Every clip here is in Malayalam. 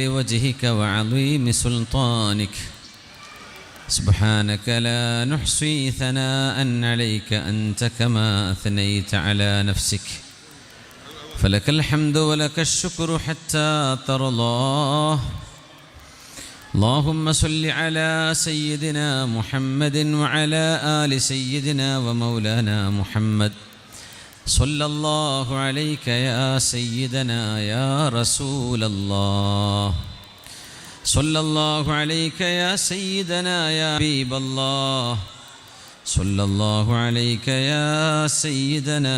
لوجهك وعظيم سلطانك. سبحانك لا نحصي ثناء عليك أنت كما أثنيت على نفسك. فلك الحمد ولك الشكر حتى ترضاه اللهم صل على سيدنا محمد وعلى آل سيدنا ومولانا محمد. صلى الله عليك يا سيدنا يا رسول الله صلى الله عليك يا سيدنا يا حبيب الله صلى الله عليك يا سيدنا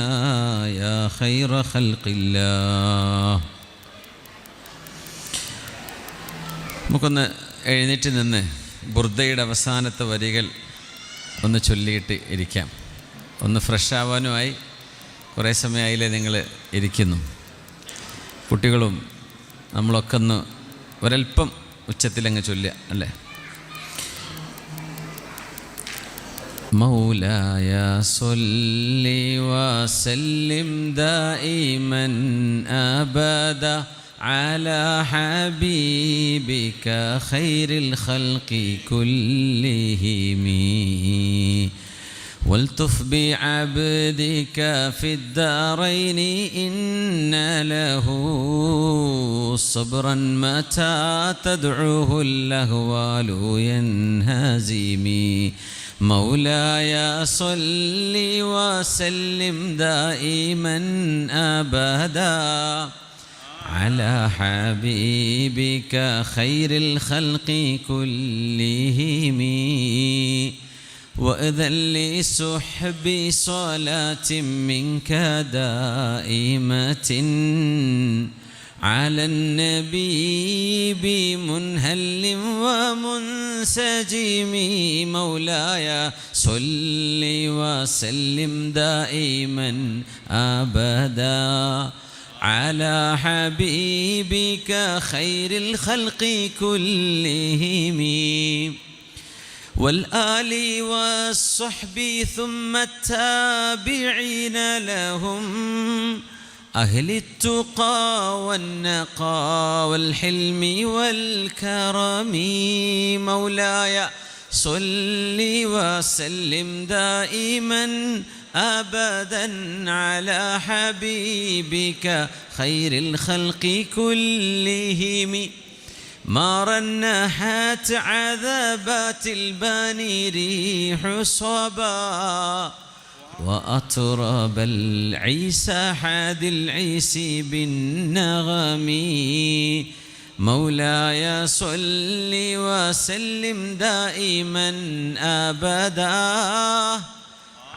يا خير خلق الله നമുക്കൊന്ന് എഴുന്നേറ്റ് നിന്ന് ബുർദയുടെ അവസാനത്തെ വരികൾ ഒന്ന് ചൊല്ലിയിട്ട് ഇരിക്കാം ഒന്ന് ഫ്രഷ് ആവാനുമായി കുറേ സമയമായില്ലേ നിങ്ങൾ ഇരിക്കുന്നു കുട്ടികളും നമ്മളൊക്കെ ഒന്ന് ഒരല്പം ഉച്ചത്തിലങ്ങ് ചൊല്ലുക അല്ലേ مولاي صل وسلم دائما ابدا على حبيبك خير الخلق كلهم والتف بعبدك في الدارين إن له صبرا متى تدعوه الأهوال ينهزمي مولاي صل وسلم دائما أبدا على حبيبك خير الخلق كلهم. وإذا لسحب صلاة منك دائمة على النبي بمنهل ومنسجم مولاي صل وسلم دائما أبدا على حبيبك خير الخلق كلهم. والآل والصحب ثم التابعين لهم أهل التقى والنقى والحلم والكرم. مولاي صل وسلم دائما أبدا على حبيبك خير الخلق كلهم. ما رنحت عذابات الباني ريح صبا وأطرب العيسى حاد العيس بالنغم. مولاي صل وسلم دائما أبدا.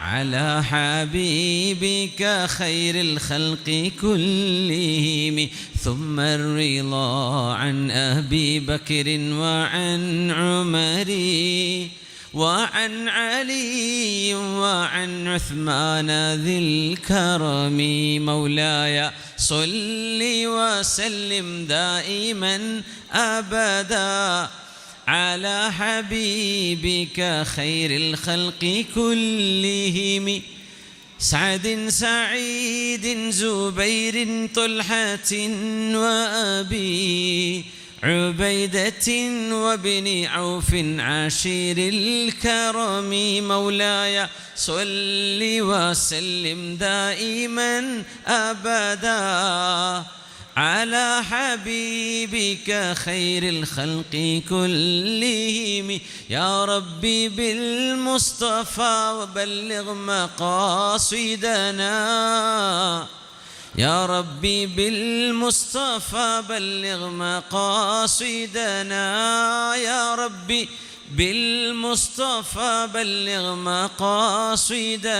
على حبيبك خير الخلق كلهم ثم الرضا عن أبي بكر وعن عمر وعن علي وعن عثمان ذي الكرم. مولاي صل وسلم دائما أبدا. على حبيبك خير الخلق كلهم. سعد سعيد زبير طلحة وأبي عبيدة وابن عوف عشير الكرم. مولاي صل وسلم دائما أبدا. على حبيبك خير الخلق كلهم. يا ربي بالمصطفى وبلغ مقاصدنا. يا ربي بالمصطفى بلغ مقاصدنا. يا ربي بالمصطفى بلغ مقاصدنا.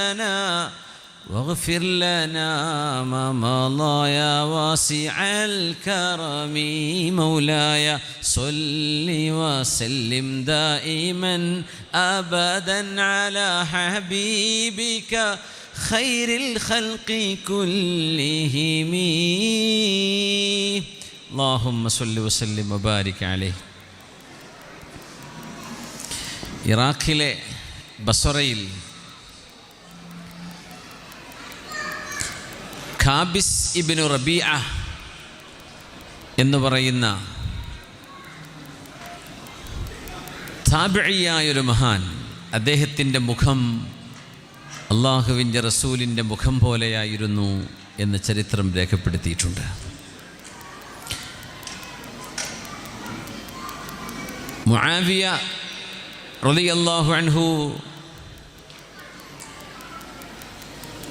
واغفر لنا ما مضى يا واسع الكرم مولاي صل وسلم دائما ابدا على حبيبك خير الخلق كلهم اللهم صل وسلم وبارك عليه ഇറാഖിലെ ബസറയിൽ ഖാബിസ് ഇബിനു റബിയ എന്ന് പറയുന്ന ഒരു മഹാൻ അദ്ദേഹത്തിന്റെ മുഖം അള്ളാഹുവിന്റെ റസൂലിന്റെ മുഖം പോലെയായിരുന്നു എന്ന് ചരിത്രം രേഖപ്പെടുത്തിയിട്ടുണ്ട്. മുആവിയ റലി അള്ളാഹു അൻഹു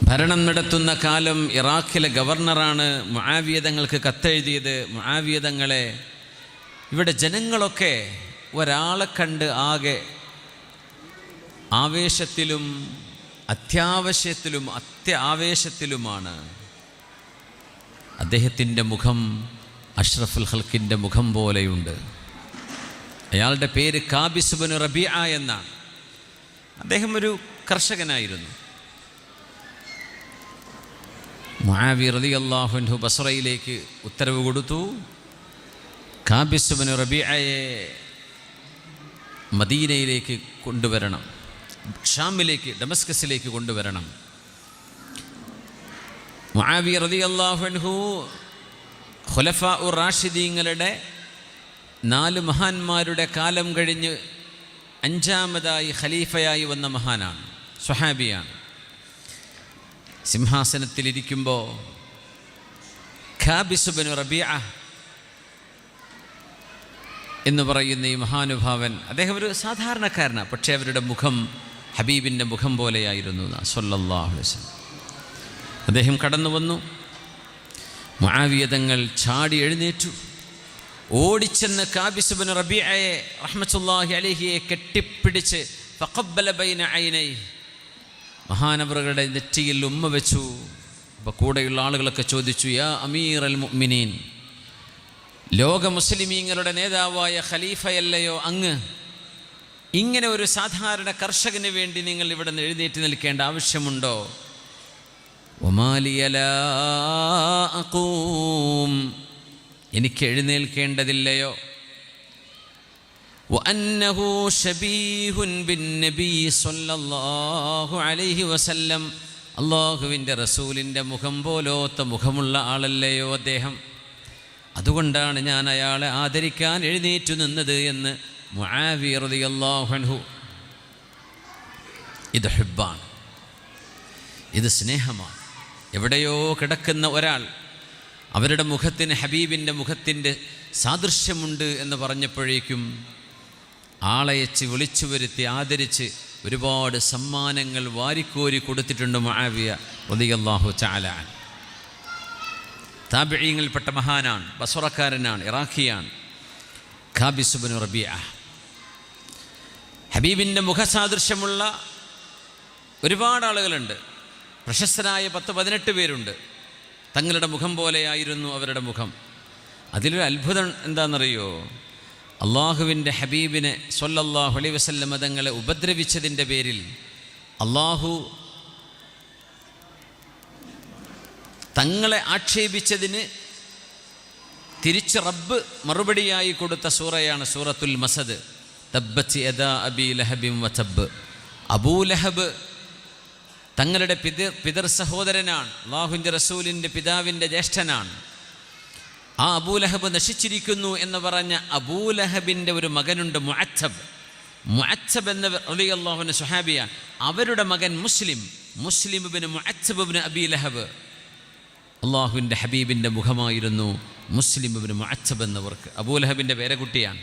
ഭരണം നടത്തുന്ന കാലം ഇറാഖിലെ ഗവർണറാണ് മുആവിയതങ്ങൾക്ക് കത്തെഴുതിയത്. മുആവിയതങ്ങളെ ഇവിടെ ജനങ്ങളൊക്കെ ഒരാളെ കണ്ട് ആകെ ആവേശത്തിലും അത്യാവശ്യത്തിലും അത്യാവേശത്തിലുമാണ്. അദ്ദേഹത്തിന്റെ മുഖം അഷ്റഫുൽ ഹൽക്കിന്റെ മുഖം പോലെയുണ്ട്. അയാളുടെ പേര് കാബിസുബന് റബിയ എന്നാണ്. അദ്ദേഹം ഒരു കർഷകനായിരുന്നു. മുആവി റതി അള്ളാഹുൻഹു ബസ്രയിലേക്ക് ഉത്തരവ് കൊടുത്തു. കാബിസുബന് റബിയയെ മദീനയിലേക്ക് കൊണ്ടുവരണം. ഷാമിലേക്ക് ഡമസ്കസിലേക്ക് കൊണ്ടുവരണം. മുഹാവി റതി അള്ളാഹുൻഹു ഖുലഫ ഉർ റാഷിദീങ്ങളുടെ നാല് മഹാന്മാരുടെ കാലം കഴിഞ്ഞ് അഞ്ചാമതായി ഖലീഫയായി വന്ന മഹാനാണ് സ്വഹാബിയാണ്. സിംഹാസനത്തിലിരിക്കുമ്പോൾ എന്ന് പറയുന്ന ഈ മഹാനുഭാവൻ അദ്ദേഹം ഒരു സാധാരണക്കാരനാണ് പക്ഷേ അവരുടെ മുഖം ഹബീബിന്റെ മുഖം പോലെയായിരുന്നു സൊല്ലാഹുലം അദ്ദേഹം കടന്നു വന്നു മാവിയതങ്ങൾ ചാടി എഴുന്നേറ്റു. ഓടിച്ചെന്ന് കാബിസുബിന് റബിയയെ റഹ്മത്തുല്ലാഹി അലഹിയെ കെട്ടിപ്പിടിച്ച് ഫഖബ്ബല ബൈന ഐനൈ മഹാനവറുകളുടെ നെറ്റിയിൽ ഉമ്മ വെച്ചു. അപ്പോൾ കൂടെയുള്ള ആളുകളൊക്കെ ചോദിച്ചു യാ അമീർ അൽ മുഅ്മിനീൻ ലോക മുസ്ലിമീങ്ങളുടെ നേതാവായ ഖലീഫയല്ലയോ അങ്ങ്? ഇങ്ങനെ ഒരു സാധാരണ കർഷകന് വേണ്ടി നിങ്ങൾ ഇവിടെ നിന്ന് എഴുന്നേറ്റ് നിൽക്കേണ്ട ആവശ്യമുണ്ടോ? ഒമാലിയലാ അഖൂം എനിക്ക് എഴുന്നേൽക്കേണ്ടതില്ലയോ? وأنه شبيه بالنبي صلى الله عليه وسلم അള്ളാഹുവിൻ്റെ റസൂലിൻ്റെ മുഖം പോലോത്ത മുഖമുള്ള ആളല്ലയോ അദ്ദേഹം അതുകൊണ്ടാണ് ഞാൻ അയാളെ ആദരിക്കാൻ എഴുന്നേറ്റു നിന്നത് എന്ന് മുആവിയറിയാഹു ഇത് ഹിബാണ് ഇത് സ്നേഹമാണ് എവിടെയോ കിടക്കുന്ന ഒരാൾ അവരുടെ മുഖത്തിന് ഹബീബിൻ്റെ മുഖത്തിൻ്റെ സാദൃശ്യമുണ്ട് എന്ന് പറഞ്ഞപ്പോഴേക്കും ആളയച്ച് വിളിച്ചു വരുത്തി ആദരിച്ച് ഒരുപാട് സമ്മാനങ്ങൾ വാരിക്കോരി കൊടുത്തിട്ടുണ്ട് മഹാവിയ ഒതിയല്ലാഹു ചാലാൻ താബിഴയങ്ങളിൽപ്പെട്ട മഹാനാണ് ബസുറക്കാരനാണ് ഇറാഖിയാണ്. ഖാബിസുബിൻ റബിയ ഹബീബിന്റെ മുഖസാദൃശ്യമുള്ള ഒരുപാട് ആളുകളുണ്ട്. പ്രശസ്തരായ പത്ത് പതിനെട്ട് പേരുണ്ട്. തങ്ങളുടെ മുഖം പോലെയായിരുന്നു അവരുടെ മുഖം. അതിലൊരു അത്ഭുതം എന്താണെന്നറിയോ അള്ളാഹുവിന്റെ ഹബീബിനെ സൊല്ലാഹു അലൈ വസല്ലം തങ്ങളെ ഉപദ്രവിച്ചതിന്റെ പേരിൽ അള്ളാഹു തങ്ങളെ ആക്ഷേപിച്ചതിന് തിരിച്ച് റബ്ബ് മറുപടിയായി കൊടുത്ത സൂറയാണ് സൂറത്തുൽ മസദ്. തബ്ബച്ച് ലഹബിം വതബ് അബൂലഹബ് തങ്ങളുടെ പിതൃ പിതൃ സഹോദരനാണ് അള്ളാഹുവിന്റെ റസൂലിന്റെ പിതാവിന്റെ ജ്യേഷ്ഠനാണ്. ആ അബൂലഹബ് നശിച്ചിരിക്കുന്നു എന്ന് പറഞ്ഞ അബൂലഹബിന്റെ ഒരു മകനുണ്ട് മുഅത്തബ്. മുഅത്തബ് എന്ന അലി അള്ളാഹുവിന്റെ സുഹാബിയ അവരുടെ മകൻ മുസ്ലിം. മുസ്ലിം മുസ്ലിമിബിന് മുഅത്തബിന് അബി ലഹബ്. അള്ളാഹുവിന്റെ ഹബീബിന്റെ മുഖമായിരുന്നു മുസ്ലിമിബിന് മുഅത്തബ് എന്നവർക്ക്. അബൂലഹബിന്റെ പേരക്കുട്ടിയാണ്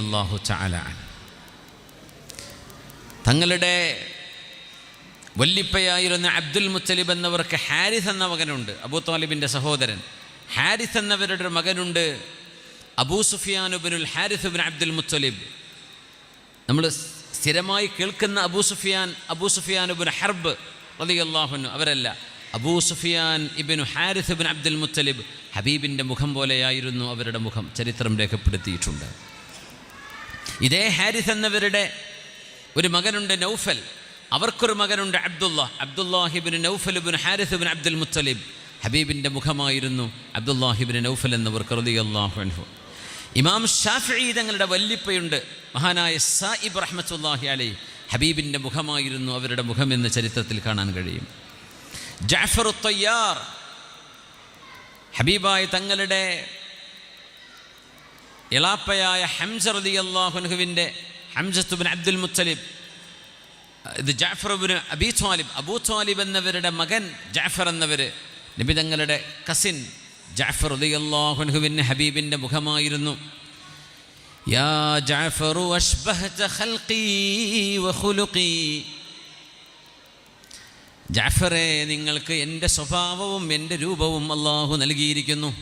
അള്ളാഹു ചാലാൻ തങ്ങളുടെ വല്ലിപ്പയായിരുന്ന അബ്ദുൽ മുത്തലിബ് എന്നവർക്ക് ഹാരിസ് എന്ന മകനുണ്ട്. അബൂ താലിബിന്റെ സഹോദരൻ. ഹാരിസ് എന്നവരുടെ ഒരു മകനുണ്ട് അബൂ സുഫിയാനുബിനുൽ ഹാരിസ് ബിൻ അബ്ദുൽ മുത്തലിബ്. നമ്മൾ സ്ഥിരമായി കേൾക്കുന്ന അബൂ സുഫിയാൻ അബൂ സുഫിയാനുബിൻ ഹർബ് റതിയല്ലാഹുനു അവരല്ല. അബൂ സുഫിയാൻ ഇബിനു ഹാരിസ് ബിൻ അബ്ദുൽ മുത്തലിബ് ഹബീബിന്റെ മുഖം പോലെയായിരുന്നു അവരുടെ മുഖം. ചരിത്രം രേഖപ്പെടുത്തിയിട്ടുണ്ട്. ഇതേ ഹാരിസ് എന്നവരുടെ ഒരു മകനുണ്ട് നൗഫൽ. അവർക്കൊരു മകനുണ്ട് അബ്ദുള്ള. അബ്ദുല്ലാഹിബിൻ നൗഫലിബിൻ ഹാരിസുബിൻ അബ്ദുൽ മുത്തലിബ്. ഹബീബിന്റെ മുഖമായിരുന്നു അബ്ദുല്ലാഹിബിൻ നൗഫൽ എന്നവർ കൃതി അള്ളാഹു ഇമാം ഷാഫി തങ്ങളുടെ വല്ലിപ്പയുണ്ട്. മഹാനായ സായിബ് റഹ്മത്തുല്ലാഹി അലൈ ഹബീബിന്റെ മുഖമായിരുന്നു അവരുടെ മുഖം മുഖമെന്ന് ചരിത്രത്തിൽ കാണാൻ കഴിയും. ജാഫർ തയ്യാർ ഹബീബായ തങ്ങളുടെ ഇളാപ്പയായ ഹംസ റതി അള്ളാഹുൻഹുവിന്റെ ഹംസത്തുബിൻ അബ്ദുൽ മുത്തലിബ്. ഇത് ജാഫറബിന് അബി ത്വാലിബ് അബൂ ത്വാലിബ് എന്നവരുടെ മകൻ ജാഫർ എന്നവർ നിബിതങ്ങളുടെ കസിൻ ജാഫർ ഉദയല്ലാഹുൻഹുവിൻ ഹബീബിന്റെ മുഖമായിരുന്നു. യാ ജാഫറു ജാഫറെ നിങ്ങൾക്ക് എന്റെ സ്വഭാവവും എന്റെ രൂപവും അള്ളാഹു നൽകിയിരിക്കുന്നു.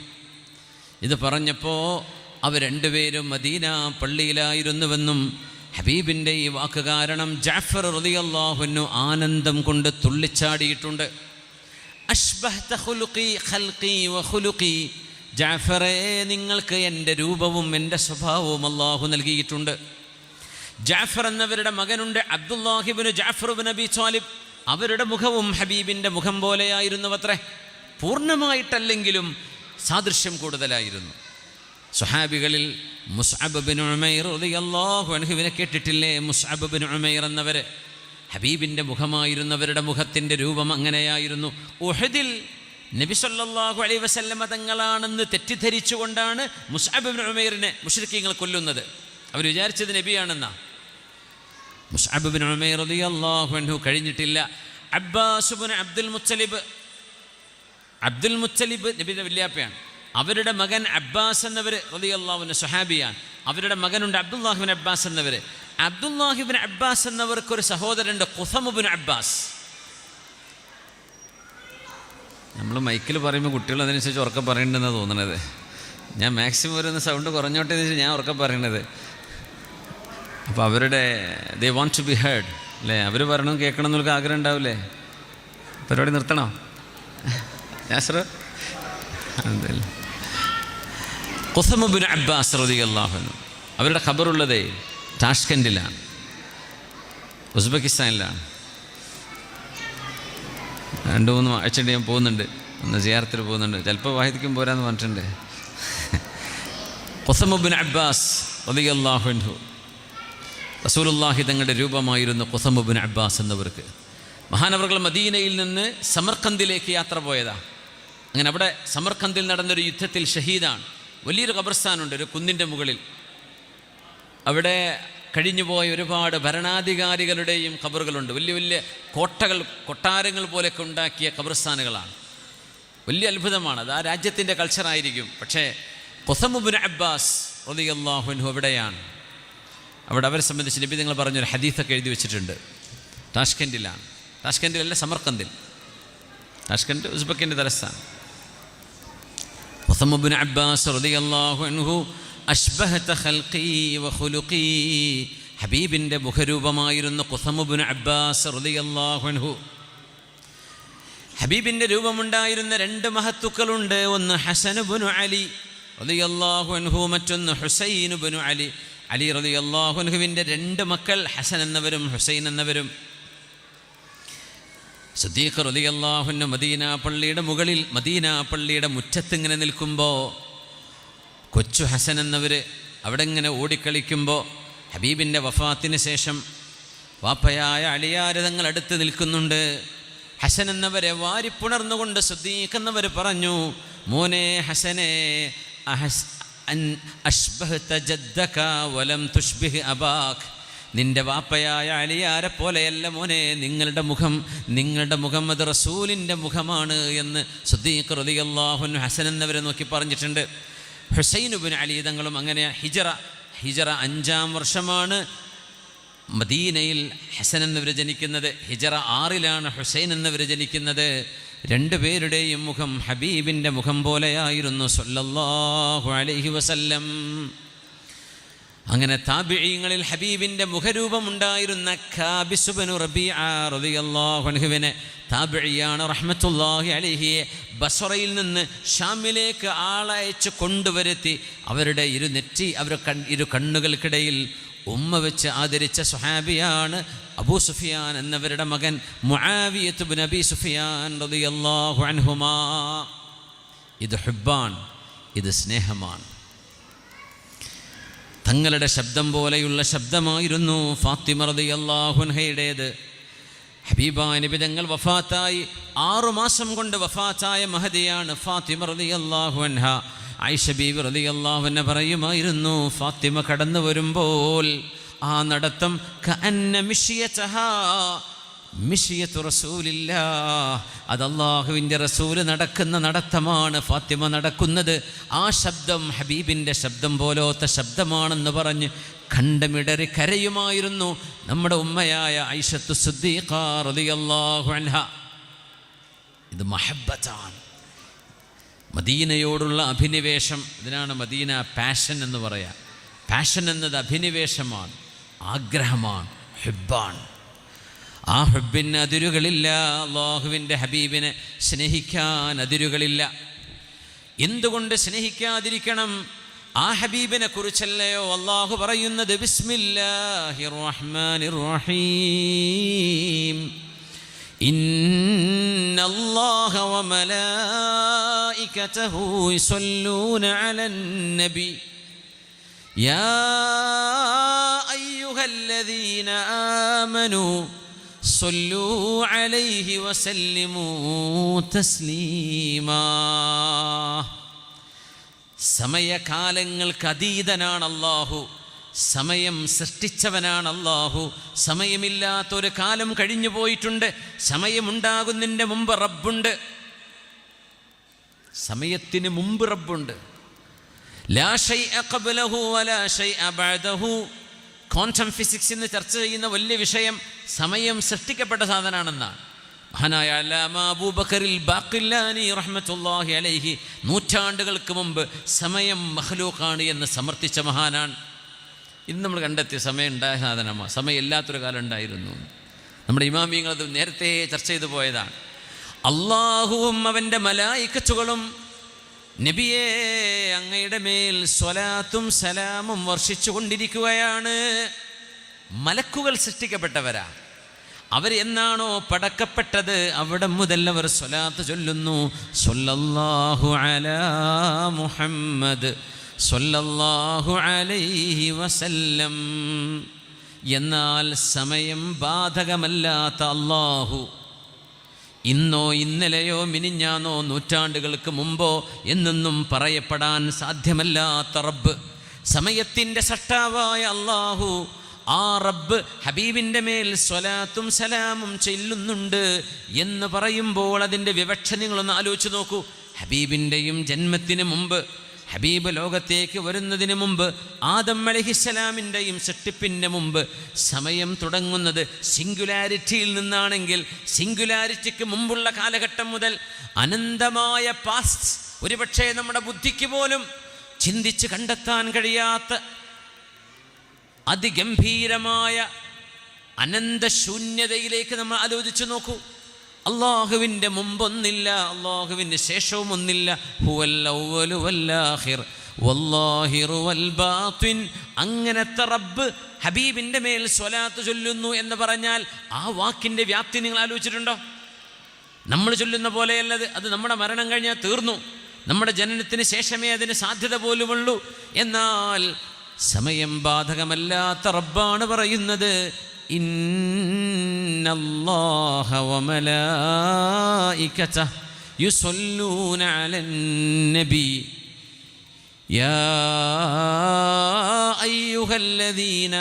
ഇത് പറഞ്ഞപ്പോൾ അവർ രണ്ടുപേരും മദീന പള്ളിയിലായിരുന്നുവെന്നും ഹബീബിന്റെ ഈ വാക്ക് കാരണം ജാഫർ റതിയല്ലാഹുനു ആനന്ദം കൊണ്ട് തുള്ളിച്ചാടിയിട്ടുണ്ട്. ജാഫറേ നിങ്ങൾക്ക് എന്റെ രൂപവും എന്റെ സ്വഭാവവും അള്ളാഹു നൽകിയിട്ടുണ്ട്. ജാഫർ എന്നവരുടെ മകനുണ്ട് അബ്ദുല്ലാഹിബിന് ജാഫർ ബിൻ അബി ത്വാലിബ്. അവരുടെ മുഖവും ഹബീബിന്റെ മുഖം പോലെയായിരുന്നു അത്രേ പൂർണമായിട്ടല്ലെങ്കിലും സാദൃശ്യം കൂടുതലായിരുന്നു. സുഹാബികളിൽ മുസ്അബ് ബിൻ ഉമൈർ അൻഹുവിനെ കേട്ടിട്ടില്ലേ? മുസ്അബ് ബിൻ ഉമൈർ എന്നവർ ഹബീബിന്റെ മുഖമായിരുന്നവരുടെ മുഖത്തിന്റെ രൂപം അങ്ങനെയായിരുന്നു. ഉഹദിൽ നബി സല്ലല്ലാഹു അലൈഹി വസല്ലമ തങ്ങളാണെന്ന് തെറ്റിദ്ധരിച്ചുകൊണ്ടാണ് മുസ്അബ് ബിൻ ഉമൈറിനെ മുഷ്രിക്കീങ്ങൾ കൊല്ലുന്നത്. അവർ വിചാരിച്ചത് നബിയാണെന്നാ. മുസ്അബ് ബിൻ ഉമൈർ റളിയല്ലാഹു അൻഹു കഴിഞ്ഞിട്ടില്ല. അബ്ബാസുബിൻ അബ്ദുൽ മുത്തലിബ്. അബ്ദുൽ മുത്തലിബ് നബിയുടെ വല്യാപ്പയാണ്. അവരുടെ മകൻ അബ്ബാസ് എന്നവർ റളിയല്ലാഹുവിന്റെ സുഹാബിയാണ് അവരുടെ മകനുണ്ട് അബ്ദുല്ലാഹിബിൻ അബ്ബാസ് എന്നവർ അബ്ദുല്ലാഹിബിൻ അബ്ബാസ് എന്നവർക്ക് ഒരു സഹോദരനുണ്ട് കുസമുബിൻ അബ്ബാസ്. നമ്മൾ മൈക്കിൽ പറയുമ്പോൾ കുട്ടികൾ അതനുസരിച്ച് ഉറക്കം പറയണ്ടെന്ന് തോന്നണത്. ഞാൻ മാക്സിമം ഒരു സൗണ്ട് കുറഞ്ഞോട്ടെ എന്ന് വെച്ചാൽ ഞാൻ ഉറക്കം പറയണത്. അപ്പോൾ അവരുടെ they want to be heard അല്ലേ? അവർ പറയണം കേൾക്കണം എന്നൊക്കെ ആഗ്രഹം ഉണ്ടാവില്ലേ പരിപാടി നിർത്തണോ? ഞാൻ സർ അതല്ലേ. കുസമുബിൻ അബ്ബാസ് റതി അള്ളാഹുനു അവരുടെ ഖബറുള്ളതേ താഷ്കൻഡിലാണ്. ഉസ്ബെക്കിസ്ഥാനിലാണ്. രണ്ട് മൂന്ന് ആഴ്ച ഞാൻ പോകുന്നുണ്ട്. ഒന്ന് ജിയാർത്തിൽ പോകുന്നുണ്ട്. ചിലപ്പോൾ വാഹിദിക്കും പോരാന്ന് പറഞ്ഞിട്ടുണ്ട്. കൊസമുബിൻ അബ്ബാസ് റതി അള്ളാഹുൻഹു റസൂലുല്ലാഹി തങ്ങളുടെ രൂപമായിരുന്നു കൊസമുബിൻ അബ്ബാസ് എന്നവർക്ക്. മഹാനവർകൾ മദീനയിൽ നിന്ന് സമർക്കന്ദിലേക്ക് യാത്ര പോയതാണ് അങ്ങനെ അവിടെ സമർക്കന്ദിൽ നടന്നൊരു യുദ്ധത്തിൽ ഷഹീദാണ്. വലിയൊരു ഖബർസ്ഥാനുണ്ട് ഒരു കുന്നിന്റെ മുകളിൽ. അവിടെ കഴിഞ്ഞുപോയ ഒരുപാട് ഭരണാധികാരികളുടെയും ഖബറുകളുണ്ട്. വലിയ വലിയ കോട്ടകൾ കൊട്ടാരങ്ങൾ പോലെയൊക്കെ ഉണ്ടാക്കിയ ഖബർസ്ഥാനുകളാണ്. വലിയ അത്ഭുതമാണ്. അത് ആ രാജ്യത്തിന്റെ കൾച്ചറായിരിക്കും പക്ഷേ കൊസമുബിൻ അബ്ബാസ് റളിയല്ലാഹുൻഹു എവിടെയാണ് അവിടെ അവരെ സംബന്ധിച്ച് നബി നിങ്ങൾ പറഞ്ഞൊരു ഹദീഫൊക്കെ എഴുതി വെച്ചിട്ടുണ്ട്. താഷ്കൻഡിലാണ് താഷ്കൻഡിലല്ല സമർക്കന്തിൽ താഷ്കൻഡ് ഉസ്ബക്കിന്റെ തലസ്ഥാനം. മുസമ്മുബിൻ അബ്ബാസ് റളിയല്ലാഹു അഷ്ബഹത ഖൽഖി വ ഖുലുഖി. ഹബീബിന്റെ മുഖരൂപമായിരുന്നു കുസമുബിൻ അബ്ബാസ് റളിയല്ലാഹു ഹബീബിന്റെ രൂപമുണ്ടായിരുന്ന രണ്ട് മഹത്തുക്കളുണ്ട്. ഒന്ന് ഹസനുബുനു അലി റളിയല്ലാഹു അൻഹു മറ്റൊന്ന് ഹുസൈനുബുനു അലി. അലി റളിയല്ലാഹു രണ്ട് മക്കൾ ഹസൻ എന്നവരും ഹുസൈൻ എന്നവരും. സദ്ദീഖ് റളിയല്ലാഹുവിന്റെ മദീന പള്ളിയുടെ മുകളിൽ മദീന പള്ളിയുടെ മുറ്റത്തിങ്ങനെ നിൽക്കുമ്പോൾ കൊച്ചു ഹസൻ എന്നവർ അവിടെ ഇങ്ങനെ ഓടിക്കളിക്കുമ്പോൾ ഹബീബിന്റെ വഫാത്തിന് ശേഷം വാപ്പയായ അളിയാരതങ്ങൾ അടുത്ത് നിൽക്കുന്നുണ്ട്. ഹസൻ എന്നവരെ വാരിപ്പുണർന്നുകൊണ്ട് സദ്ദീഖ് എന്നവർ പറഞ്ഞു മോനെ ഹസനെ അഹസ് അൻ അഷ്ബഹ് തജദ്ദക വലം തുഷ്ബിഹ് അബാഖ്. നിന്റെ വാപ്പയായ അലിയാരെ പോലെയല്ല മോനെ നിങ്ങളുടെ മുഖം നിങ്ങളുടെ മുഹമ്മദ് റസൂലിന്റെ മുഖമാണ് എന്ന് സുദ്ദീഖ് റളിയല്ലാഹു ഹസൻ എന്നവരെ നോക്കി പറഞ്ഞിട്ടുണ്ട്. ഹുസൈനുബിൻ അലി തങ്ങളും അങ്ങനെ ഹിജറ ഹിജറ അഞ്ചാം വർഷമാണ് മദീനയിൽ ഹസൻ എന്നിവർ ജനിക്കുന്നത്. ഹിജറ ആറിലാണ് ഹുസൈൻ എന്നിവർ ജനിക്കുന്നത്. രണ്ടുപേരുടെയും മുഖം ഹബീബിന്റെ മുഖം പോലെയായിരുന്നു. സല്ലല്ലാഹു അലൈഹി വസല്ലം. അങ്ങനെ താബിഴിയങ്ങളിൽ ഹബീബിന്റെ മുഖരൂപമുണ്ടായിരുന്ന ഖാബിസുബനു റബിഅള്ളാഹുവിനെ താബിഴിയാണ് റഹ്മത്തുല്ലാഹി അലിഹിയെ ബസറയിൽ നിന്ന് ഷാമിലേക്ക് ആളയച്ച് കൊണ്ടുവരുത്തി അവരുടെ ഇരു നെറ്റി അവർ കൺ ഇരു കണ്ണുകൾക്കിടയിൽ ഉമ്മ വെച്ച് ആദരിച്ച സുഹാബിയാണ് അബൂ സുഫിയാൻ എന്നവരുടെ മകൻ മുആവിയത്ത് നബി സുഫിയാൻ റളിയല്ലാഹു അൻഹുമാ. ഇത് ഹുബ്ബാൻ ഇത് സ്നേഹമാണ്. തങ്ങളുടെ ശബ്ദം പോലെയുള്ള ശബ്ദമായിരുന്നു ഫാത്തിമ അള്ളാഹുൻഹയുടേത് ഹബീബ നബി തങ്ങൾ വഫാത്തായി. ആറുമാസം കൊണ്ട് വഫാത്തായ മഹതിയാണ് ഫാത്തിമ റളിയല്ലാഹു അൻഹ. ആയിഷ ബീവി റളിയല്ലാഹുവിനെ പറയുമായിരുന്നു ഫാത്തിമ കടന്നു വരുമ്പോൾ ആ നടത്തം മിഷിയത്തു റസൂലില്ല അത് അള്ളാഹുവിന്റെ റസൂൽ നടക്കുന്ന നടത്തമാണ്. ഫാത്തിമ നടക്കുന്നത് ആ ശബ്ദം ഹബീബിന്റെ ശബ്ദം പോലത്തെ ശബ്ദമാണെന്ന് പറഞ്ഞ് കണ്ടമിടറി കരയുമായിരുന്നു നമ്മുടെ ഉമ്മയായ ഐഷത്തു സുദ്ദീഖാറിയാഹു അൻഹ. ഇത് മഹബത്താണ്. മദീനയോടുള്ള അഭിനിവേശം ഇതിനാണ് മദീന പാഷൻ എന്ന് പറയാം. പാഷൻ എന്നത് അഭിനിവേശമാണ് ആഗ്രഹമാണ് ഹെബ്ബാണ്. ആ ഹെബിന് അതിരുകളില്ല അള്ളാഹുവിൻ്റെ ഹബീബിനെ സ്നേഹിക്കാൻ അതിരുകളില്ല എന്തുകൊണ്ട് സ്നേഹിക്കാതിരിക്കണം ആ ഹബീബിനെ കുറിച്ചല്ലയോ അള്ളാഹു പറയുന്നത് ബിസ്മില്ലാഹിർ റഹ്മാനിർ റഹീം إن الله وملائكته يصلون على النبي يا أيها الذين آمنوا صلوا عليه وسلموا تسليما സമയകാലങ്ങൾക്ക് അതീതനാണ് അള്ളാഹു സമയം സൃഷ്ടിച്ചവനാണ് അള്ളാഹു സമയമില്ലാത്തൊരു കാലം കഴിഞ്ഞു പോയിട്ടുണ്ട് സമയമുണ്ടാകുന്നതിൻ്റെ മുമ്പ് റബ്ബുണ്ട് സമയത്തിന് മുമ്പ് റബ്ബുണ്ട് ലാ ഷൈഅ ഖബ്ലഹു വലാ ഷൈഅ ബഅദഹു ക്വാണ്ടം ഫിസിക്സ് എന്ന് ചർച്ച ചെയ്യുന്ന വലിയ വിഷയം സമയം സൃഷ്ടിക്കപ്പെട്ട സാധനമാണെന്നാണ് മഹാനായ അല്ലാമ അബൂബക്കറിൽ ബാക്കില്ലാനി റഹ്മത്തുല്ലാഹി അലൈഹി നൂറ്റാണ്ടുകൾക്ക് മുമ്പ് സമയം മഹ്ലൂക്കാണ് എന്ന് സമർത്ഥിച്ച മഹാനാണ്. ഇന്ന് നമ്മൾ കണ്ടെത്തിയ സമയം ഉണ്ടായ സാധനമാണ് സമയം ഇല്ലാത്തൊരു കാലം ഉണ്ടായിരുന്നു. നമ്മുടെ ഇമാമിയങ്ങൾ അത് നേരത്തെ ചർച്ച ചെയ്തു പോയതാണ്. അള്ളാഹുവും അവന്റെ മലായിക്കച്ചുകളും നബിയെ അങ്ങയുടെ മേൽ സ്വലാത്തും സലാമും വർഷിച്ചു കൊണ്ടിരിക്കുകയാണ് മലക്കുകൾ സൃഷ്ടിക്കപ്പെട്ടവരാ. അവർ എന്നാണോ പടക്കപ്പെട്ടത്? അവിടെ മുതൽ അവർ സ്വലാത്ത് ചൊല്ലുന്നു. സൊല്ലാഹു അലാ മുഹമ്മദ് സൊല്ലാഹു അലൈഹി വസല്ലം. എന്നാൽ സമയം ബാധകമല്ലാത്ത അള്ളാഹു ഇന്നോ ഇന്നലെയോ മിനിഞ്ഞാന്നോ നൂറ്റാണ്ടുകൾക്ക് മുമ്പോ എന്നൊന്നും പറയപ്പെടാൻ സാധ്യമല്ലാത്ത റബ്ബ് സമയത്തിന്റെ സട്ടാവായ അള്ളാഹു ആ റബ്ബ് ഹബീബിന്റെ മേൽ സ്വലാത്തും സലാമും ചെല്ലുന്നുണ്ട് എന്ന് പറയുമ്പോൾ അതിന്റെ വിവക്ഷ നിങ്ങളൊന്ന് ആലോചിച്ച് നോക്കൂ. ഹബീബിന്റെയും ജന്മത്തിന് മുമ്പ് ഹബീബ് ലോകത്തേക്ക് വരുന്നതിന് മുമ്പ് ആദം അലഹിസ്സലാമിന്റെയും സെട്ടിപ്പിന്റെ മുമ്പ് സമയം തുടങ്ങുന്നത് സിംഗുലാരിറ്റിയിൽ നിന്നാണെങ്കിൽ സിംഗുലാരിറ്റിക്ക് മുമ്പുള്ള കാലഘട്ടം മുതൽ അനന്തമായ പാസ്റ്റ് ഒരുപക്ഷേ നമ്മുടെ ബുദ്ധിക്ക് പോലും ചിന്തിച്ച് കണ്ടെത്താൻ കഴിയാത്ത അതിഗംഭീരമായ അനന്തശൂന്യതയിലേക്ക് നമ്മൾ ആലോചിച്ചു നോക്കൂ. അള്ളാഹുവിന്റെ മുമ്പൊന്നില്ല അള്ളാഹുവിന്റെ ശേഷവും ഒന്നില്ല. ഹുവൽ അവ്വലു വല്ലാഹിർ വൽ ബാത്തിൻ അങ്ങനത്തെ റബ്ബ് ഹബീബിന്റെ മേൽ സ്വലാത്ത് ചൊല്ലുന്നു എന്ന് പറഞ്ഞാൽ ആ വാക്കിന്റെ വ്യാപ്തി നിങ്ങൾ ആലോചിച്ചിട്ടുണ്ടോ? നമ്മൾ ചൊല്ലുന്ന പോലെയല്ലത് അത് നമ്മുടെ മരണം കഴിഞ്ഞാൽ തീർന്നു. നമ്മുടെ ജനനത്തിന് ശേഷമേ അതിന് സാധ്യത പോലുമുള്ളൂ. എന്നാൽ സമയം ബാധകമല്ലാത്ത റബ്ബാണ് പറയുന്നത് ഇന്നല്ലാഹ വമലായികതഹ യുസല്ലൂന അലൻ നബി يا أيها الذين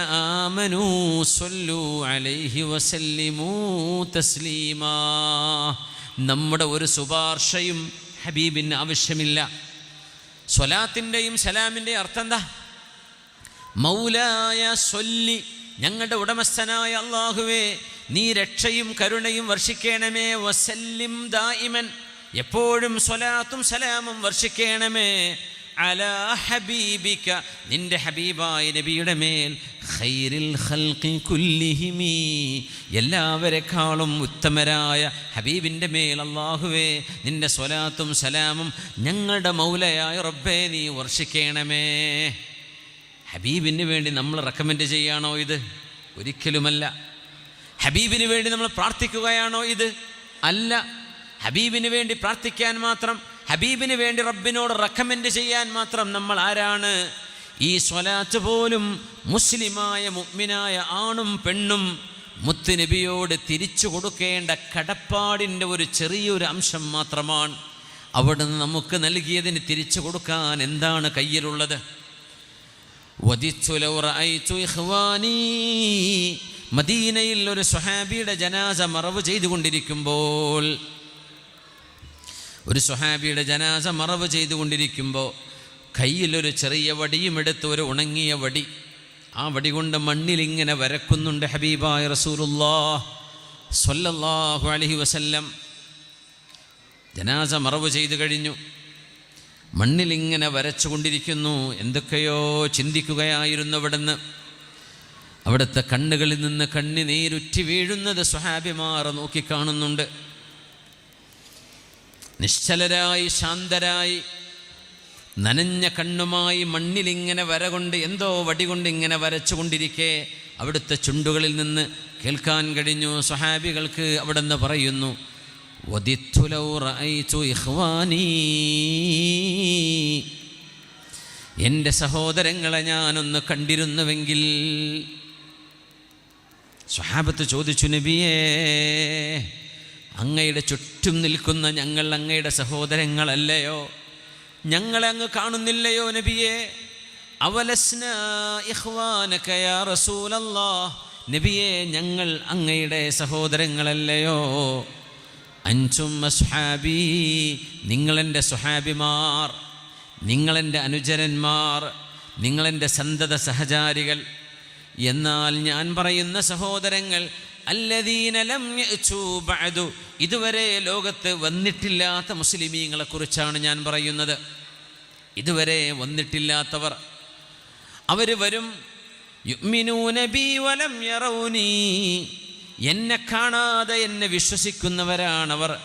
آمنوا صلوا عليه وسلموا تسليما നമ്മുടെ ഒരു ശുപാർശയും ഹബീബിന് ആവശ്യമില്ല സ്വലാത്തിൻ്റെയും സലാമിൻ്റെയും അർത്ഥം എന്താ മൗലായ സൊല്ലി ഞങ്ങളുടെ ഉടമസ്ഥനായ അള്ളാഹുവേ നീ രക്ഷയും കരുണയും വർഷിക്കണമേ. വസല്ലിം ദായിമൻ എപ്പോഴും സ്വലാത്തും സലാമും വർഷിക്കണമേ. അലാ ഹബീബിക നിന്റെ ഹബീബായ നബിയുടെ മേൽ ഖൈരിൽ ഖൽഖി കുല്ലിഹിമി. എല്ലാവരെക്കാളും ഉത്തമരായ ഹബീബിന്റെ മേൽ അള്ളാഹുവേ നിന്റെ സ്വലാത്തും സലാമും ഞങ്ങളുടെ മൗലയായ റബ്ബേ നീ വർഷിക്കണമേ. ഹബീബിന് വേണ്ടി നമ്മൾ റെക്കമെൻഡ് ചെയ്യുകയാണോ ഇത്? ഒരിക്കലുമല്ല. ഹബീബിന് വേണ്ടി നമ്മൾ പ്രാർത്ഥിക്കുകയാണോ ഇത്? അല്ല. ഹബീബിന് വേണ്ടി പ്രാർത്ഥിക്കാൻ മാത്രം ഹബീബിന് വേണ്ടി റബ്ബിനോട് റെക്കമെൻഡ് ചെയ്യാൻ മാത്രം നമ്മൾ ആരാണ്? ഈ സ്വലാത്ത് പോലും മുസ്ലിമായ മുഗ്മിനായ ആണും പെണ്ണും മുത്തുനബിയോട് തിരിച്ചു കൊടുക്കേണ്ട കടപ്പാടിന്റെ ഒരു ചെറിയൊരു അംശം മാത്രമാണ്. അവിടുന്ന് നമുക്ക് നൽകിയതിന് തിരിച്ചു കൊടുക്കാൻ എന്താണ് കയ്യിലുള്ളത്? മദീനയിൽ ഒരു സ്വഹാബിയുടെ ജനാസ മറവ് ചെയ്തുകൊണ്ടിരിക്കുമ്പോൾ ഒരു സ്വഹാബിയുടെ ജനാസ മറവ് ചെയ്തുകൊണ്ടിരിക്കുമ്പോൾ കയ്യിലൊരു ചെറിയ വടിയും എടുത്ത് ഒരു ഉണങ്ങിയ വടി ആ വടി കൊണ്ട് മണ്ണിലിങ്ങനെ വരക്കുന്നുണ്ട് ഹബീബായ റസൂറുല്ലാ സ്വല്ലല്ലാഹു അലൈഹി വസല്ലം. ജനാസ മറവ് ചെയ്തു കഴിഞ്ഞു. മണ്ണിലിങ്ങനെ വരച്ചുകൊണ്ടിരിക്കുന്നു. എന്തൊക്കെയോ ചിന്തിക്കുകയായിരുന്നു അവിടുന്ന്. അവിടുത്തെ കണ്ണുകളിൽ നിന്ന് കണ്ണിനീരുറ്റി വീഴുന്നത് സ്വഹാബിമാർ നോക്കിക്കാണുന്നുണ്ട്. നിശ്ചലരായി ശാന്തരായി നനഞ്ഞ കണ്ണുമായി മണ്ണിലിങ്ങനെ വരകൊണ്ട് എന്തോ വടികൊണ്ട് ഇങ്ങനെ വരച്ചുകൊണ്ടിരിക്കെ അവിടുത്തെ ചുണ്ടുകളിൽ നിന്ന് കേൾക്കാൻ കഴിഞ്ഞു. സ്വഹാബികൾക്ക് അവിടെ നിന്ന് പറയുന്നു "വദിത്തു ലൗ رأيت إخواني. എന്റെ സഹോദരങ്ങളെ ഞാനൊന്ന് കണ്ടിരുന്നുവെങ്കിൽ സ്വഹാബത്ത് ചോദിച്ചു നബിയേ അങ്ങയുടെ ചുറ്റും നിൽക്കുന്ന ഞങ്ങൾ അങ്ങയുടെ സഹോദരങ്ങളല്ലയോ? ഞങ്ങളെ അങ്ങ് കാണുന്നില്ലയോ നബിയെ? അവലസ്ന ഇഖ്വാനക യാ റസൂലല്ലാഹ് നബിയെ ഞങ്ങൾ അങ്ങയുടെ സഹോദരങ്ങളല്ലയോ? അഞ്ചും അസ്ഹാബി നിങ്ങളെന്റെ സുഹാബിമാർ നിങ്ങളെന്റെ അനുചരന്മാർ നിങ്ങളെന്റെ സന്തത സഹചാരികൾ. എന്നാൽ ഞാൻ പറയുന്ന സഹോദരങ്ങൾ അല്ലദീനലം ഇതുവരെ ലോകത്ത് വന്നിട്ടില്ലാത്ത മുസ്ലിമീങ്ങളെക്കുറിച്ചാണ് ഞാൻ പറയുന്നത്. ഇതുവരെ വന്നിട്ടില്ലാത്തവർ. അവർ വരും യുഅ്മിനൂന ബി വലം യറൗനി എന്നെ കാണാതെ എന്നെ വിശ്വസിക്കുന്നവരാണവർ.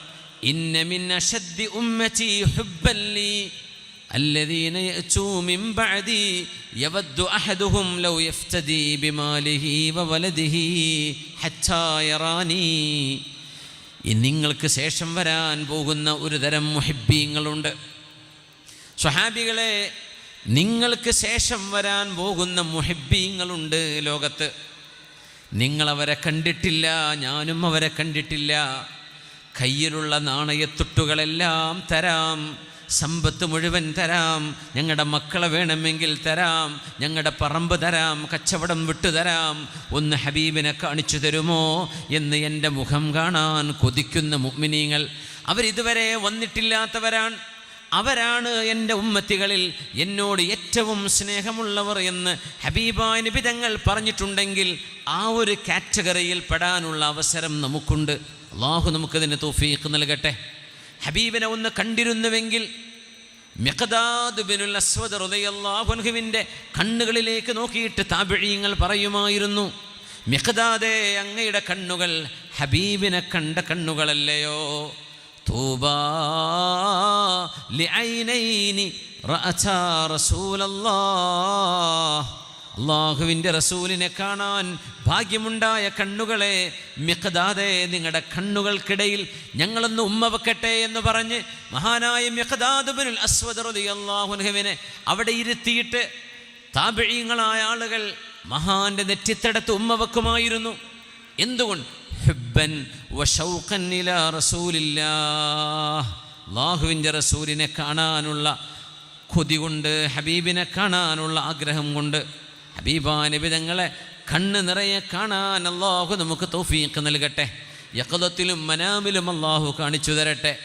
നിങ്ങൾക്ക് ശേഷം വരാൻ പോകുന്ന ഒരു തരം മുഹിബീങ്ങളുണ്ട് സ്വഹാബികളെ നിങ്ങൾക്ക് ശേഷം വരാൻ പോകുന്ന മുഹിബീങ്ങളുണ്ട് ലോകത്ത്. നിങ്ങളവരെ കണ്ടിട്ടില്ല ഞാനും അവരെ കണ്ടിട്ടില്ല. കയ്യിലുള്ള നാണയത്തുട്ടുകളെല്ലാം തരാം സമ്പത്ത് മുഴുവൻ തരാം ഞങ്ങളുടെ മക്കളെ വേണമെങ്കിൽ തരാം ഞങ്ങളുടെ പറമ്പ് തരാം കച്ചവടം വിട്ടു തരാം ഒന്ന് ഹബീബിനെ കാണിച്ചു തരുമോ എന്ന് എന്റെ മുഖം കാണാൻ കൊതിക്കുന്ന മുഗ്മിനീങ്ങൾ അവരിതുവരെ വന്നിട്ടില്ലാത്തവരാണ്. അവരാണ് എന്റെ ഉമ്മത്തികളിൽ എന്നോട് ഏറ്റവും സ്നേഹമുള്ളവർ എന്ന് ഹബീബായ നബി തങ്ങൾ പറഞ്ഞിട്ടുണ്ടെങ്കിൽ ആ ഒരു കാറ്റഗറിയിൽ പെടാനുള്ള അവസരം നമുക്കുണ്ട്. അള്ളാഹു നമുക്കതിന് തോഫീക്ക് നൽകട്ടെ. ഹബീബിനെ ഒന്ന് കണ്ടിരുന്നുവെങ്കിൽ മിഖദാദ് ബിനുൽ അസ്വദ് കണ്ണുകളിലേക്ക് നോക്കിയിട്ട് താപിഴിയങ്ങൾ പറയുമായിരുന്നു മെഹദാദേ അങ്ങയുടെ കണ്ണുകൾ ഹബീബിനെ കണ്ട കണ്ണുകളല്ലയോ? അള്ളാഹുവിന്റെ റസൂലിനെ കാണാൻ ഭാഗ്യമുണ്ടായ കണ്ണുകളെ മിഖദാദെ നിങ്ങളുടെ കണ്ണുകൾക്കിടയിൽ ഞങ്ങളൊന്ന് ഉമ്മ വെക്കട്ടെ എന്ന് പറഞ്ഞ് മഹാനായ മിഖദാദുബിനുൽ അസ്വദ് അള്ളാഹുനഹുവിനെ അവിടെ ഇരുത്തിയിട്ട് താപിഴീങ്ങളായ ആളുകൾ മഹാന്റെ നെറ്റിത്തടത്ത് ഉമ്മ വെക്കുമായിരുന്നു എന്തുകൊണ്ട്? ഹിബ്ബൻ الى رسول الله അള്ളാഹുവിന്റെ റസൂലിനെ കാണാനുള്ള കൊതി കൊണ്ട് ഹബീബിനെ കാണാനുള്ള ആഗ്രഹം കൊണ്ട് ഹബീബാ നബി തങ്ങളെ കണ്ണ് നിറയെ കാണാൻ അള്ളാഹു നമുക്ക് തൗഫീഖ് നൽകട്ടെ. യക്കലത്തിലും മനാമിലും അള്ളാഹു കാണിച്ചു തരട്ടെ.